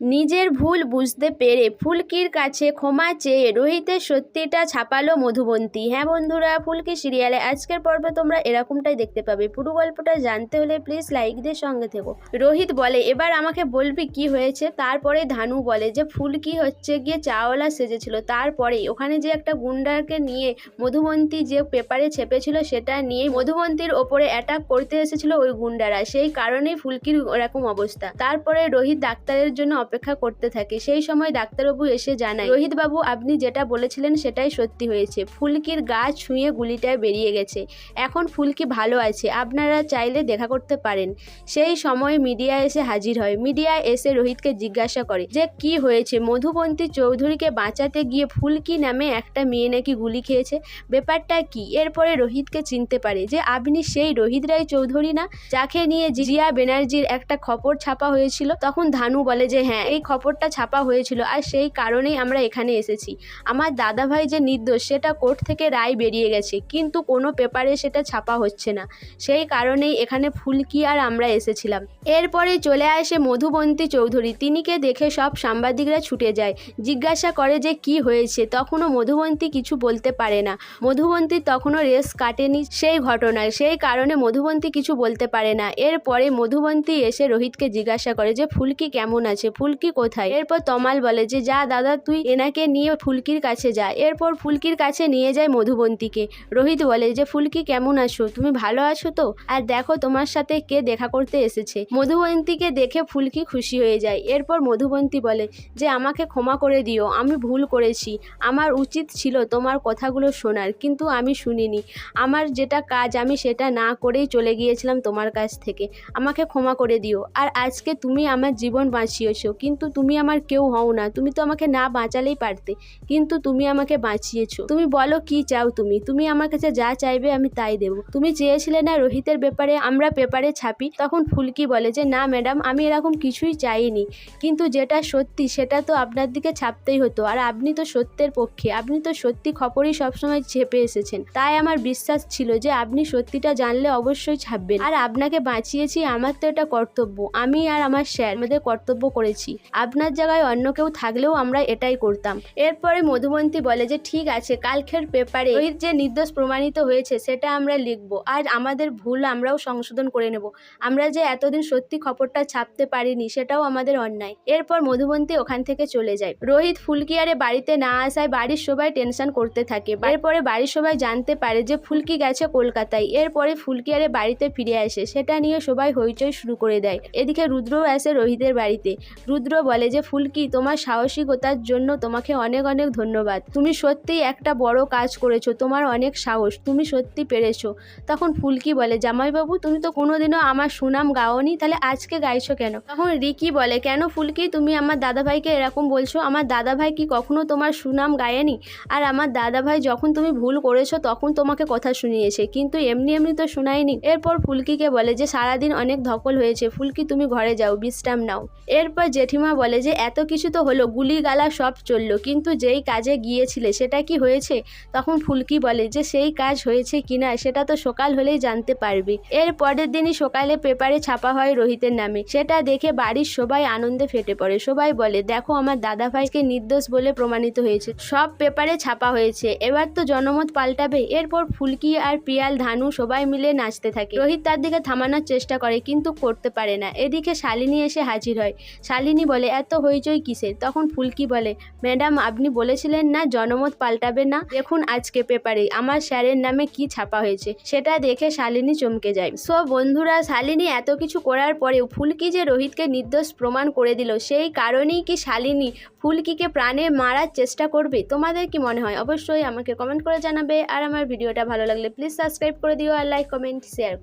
নিজের ভুল বুঝতে পেরে ফুলকির কাছে ক্ষমা চেয়ে রোহিতের সত্যিটা ছাপালো মধুবন্তী। হ্যাঁ বন্ধুরা, ফুলকি সিরিয়ালে আজকের পর্বে তোমরা এরকমটাই দেখতে পাবে। পুরো গল্পটা জানতে হলে প্লিজ লাইক দিয়ে সঙ্গে থেকো। রোহিত বলে, এবার আমাকে বলবি কি হয়েছে? তারপরে ধানু বলে, যে ফুলকি হচ্ছে গিয়ে চাওয়ালা সেজেছিল। তারপরে ওখানে যে একটা গুন্ডাকে নিয়ে মধুবন্তী যে পেপারে ছেপেছিল সেটা নিয়ে মধুবন্তীর ওপরে অ্যাটাক করতে এসেছিল ওই গুন্ডারা। সেই কারণেই ফুলকির ওরকম অবস্থা। তারপরে রোহিত ডাক্তারের জন্য অপেক্ষা করতে থাকে। সেই সময় ডাক্তারবাবু এসে জানায় রোহিত বাবু আপনি যেটা বলেছিলেন সেটাই সত্যি হয়েছে। ফুলকির গা ছুঁয়ে গুলিটায় বেরিয়ে গেছে। এখন ফুলকি ভালো আছে, আপনারা চাইলে দেখা করতে পারেন। সেই সময় মিডিয়া এসে হাজির হয়। মিডিয়া এসে রোহিতকে জিজ্ঞাসা করে, যে কি হয়েছে? মধুবন্তী চৌধুরীকে বাঁচাতে গিয়ে ফুলকি নামে একটা মেয়ে নাকি গুলি খেয়েছে? ব্যাপারটা কি? এরপরে রোহিতকে চিনতে পারে যে আপনি সেই রোহিত রায় চৌধুরী না। যাকে নিয়ে জিয়া ব্যানার্জির একটা খবর ছাপা হয়েছিল, তখন ধানু বলে যে হ্যাঁ এই খবরটা ছাপা হয়েছিল আর সেই কারণেই আমরা এখানে এসেছি। আমার দাদাভাই যে নির্দোষ, সেটা কোর্ট থেকে রায় বেরিয়ে গেছে, কিন্তু কোনো পেপারে সেটা ছাপা হচ্ছে না। সেই কারণেই এখানে ফুলকি আর আমরা এসেছিলাম। এরপরে চলে আসে মধুবন্তী চৌধুরী। তিনিকে দেখে সব সাংবাদিকরা ছুটে যায়। জিজ্ঞাসা করে যে কি হয়েছে। তখনও মধুবন্তী কিছু বলতে পারে না। মধুবন্তী তখনও রেস কাটেনি সেই ঘটনায়। সেই কারণে মধুবন্তী কিছু বলতে পারে না। এরপরে মধুবন্তী এসে রোহিতকে জিজ্ঞাসা করে যে, ফুলকি কেমন আছে? ফুলকি কোথায়? এরপর তমাল বলে যে, যা দাদা, তুই এনাকে নিয়ে ফুলকির কাছে যা। এরপর ফুলকির কাছে নিয়ে যায় মধুবন্তীকে। রোহিত বলে যে, ফুলকি, কেমন আছো? তুমি ভালো আছো তো? আর দেখো তোমার সাথে কে দেখা করতে এসেছে। মধুবন্তীকে দেখে ফুলকি খুশি হয়ে যায়। এরপর মধুবন্তী বলে যে, আমাকে ক্ষমা করে দিও, আমি ভুল করেছি। আমার উচিত ছিল তোমার কথাগুলো শোনার, কিন্তু আমি শুনিনি। আমার যেটা কাজ, আমি সেটা না করেই চলে গিয়েছিলাম তোমার কাছ থেকে। আমাকে ক্ষমা করে দিও। আর আজকে তুমি আমার জীবন বাঁচিয়েছো। কিন্তু তুমি আমার কেউ হও না। তুমি তো আমাকে না বাঁচালেই পারতে, কিন্তু তুমি আমাকে বাঁচিয়েছো। তুমি বলো কি চাও তুমি? তুমি আমার কাছে যা চাইবে আমি তাই দেবো। তুমি চেয়েছিলে না রোহিতের ব্যাপারে আমরা পেপারে ছাপি, তখন ফুলকি বলে যে, না ম্যাডাম, আমি এরকম কিছুই চাইনি। কিন্তু যেটা সত্যি, সেটা তো আপনার দিকে ছাপতেই হতো। আর আপনি তো সত্যের পক্ষে, আপনি তো সত্যি খবরই সবসময় ছেপে এসেছেন। তাই আমার বিশ্বাস ছিল যে, আপনি সত্যিটা জানলে অবশ্যই ছাপবেন। আর আপনাকে বাঁচিয়েছি আমার তো এটা কর্তব্য। আমি আর আমার স্যার আমাদের কর্তব্য করেছি। আপনার জায়গায় অন্য কেউ থাকলেও আমরা এটাই করতাম। এরপরে মধুবন্তী বলে যে, ঠিক আছে, কালকের পেপারে রোহিত যে নির্দোষ প্রমাণিত হয়েছে, সেটা আমরা লিখব। আর আমাদের ভুল আমরাও সংশোধন করে নেব। আমরা যে এতদিন সত্যি খবরটা ছাপতে পারিনি, সেটাও আমাদের অন্যায়। এরপর মধুবন্তী ওখান থেকে চলে যায়। রোহিত ফুলকিয়ারে বাড়িতে না আসায় বাড়ির সবাই টেনশন করতে থাকে। এরপরে বাড়ির সবাই জানতে পারে যে, ফুলকি গেছে কলকাতায়। এরপরে ফুলকিয়ারে বাড়িতে ফিরে আসে। সেটা নিয়ে সবাই হইচই শুরু করে দেয়। এদিকে রুদ্রও আসে রোহিতের বাড়িতে। রুদ্র বলে যে, ফুলকি, তোমার সাহসিকতার জন্য তোমাকে অনেক অনেক ধন্যবাদ। তুমি সত্যিই একটা বড় কাজ করেছ, তোমার অনেক সাহস, তুমি সত্যি পেরেছ। তখন ফুলকি বলে, জামাইবাবু, তুমি তো কোনোদিনও আমার সুনাম গাওনি, তাহলে আজকে গাইছো কেন? তখন রিকি বলে, কেন ফুলকি, তুমি আমার দাদাভাইকে এরকম বলছো? আমার দাদাভাই কি কখনো তোমার সুনাম গায়েনি? আর আমার দাদাভাই যখন তুমি ভুল করেছ, তখন তোমাকে কথা শুনিয়েছে, কিন্তু এমনি এমনি তো শোনায়নি। এরপর ফুলকিকে বলে যে, সারাদিন অনেক ধকল হয়েছে। ফুলকি, তুমি ঘরে যাও, বিশ্রাম নাও। এরপর জেঠিমা বলে যে, এত কিছু তো হলো গুলি গালা সব চলল, কিন্তু যেই কাজে গিয়েছিলে, সেটা কি হয়েছে? তখন ফুলকি বলে যে, সেই কাজ হয়েছে কিনা সেটা তো সকাল হলেই জানতে পারবে। এর পরের দিনই সকালে পেপারে ছাপা হয় রোহিতের নামে। সেটা দেখে বাড়ির সবাই আনন্দে ফেটে পড়ে। সবাই বলে, দেখো, আমার দাদা ভাইকে নির্দোষ বলে প্রমাণিত হয়েছে। সব পেপারে ছাপা হয়েছে। এবার তো জনমত পাল্টাবে। এরপর ফুলকি আর পিয়াল, ধানু সবাই মিলে নাচতে থাকে। রোহিত তার দিকে থামানোর চেষ্টা করে, কিন্তু করতে পারে না। এদিকে শালিনী এসে হাজির হয়। শালিনী বলে, এত হইচই কিসের? তখন ফুলকি বলে, ম্যাডাম, আপনি বলেছিলেন না জনমত পাল্টাবে না? দেখুন আজকে পেপারে আমার স্যারের নামে কি ছাপা হয়েছে। সেটা দেখে শালিনী চমকে যায়। সো বন্ধুরা, শালিনী এত কিছু করার পরেও ফুলকি যে রোহিতকে নির্দোষ প্রমাণ করে দিল, সেই কারণেই কি শালিনী ফুলকিকে প্রাণে মারার চেষ্টা করবে? তোমাদের কি মনে হয়? অবশ্যই আমাকে কমেন্ট করে জানাবে। আর আমার ভিডিওটা ভালো লাগলে প্লিজ সাবস্ক্রাইব করে দিও আর লাইক, কমেন্ট, শেয়ার করো।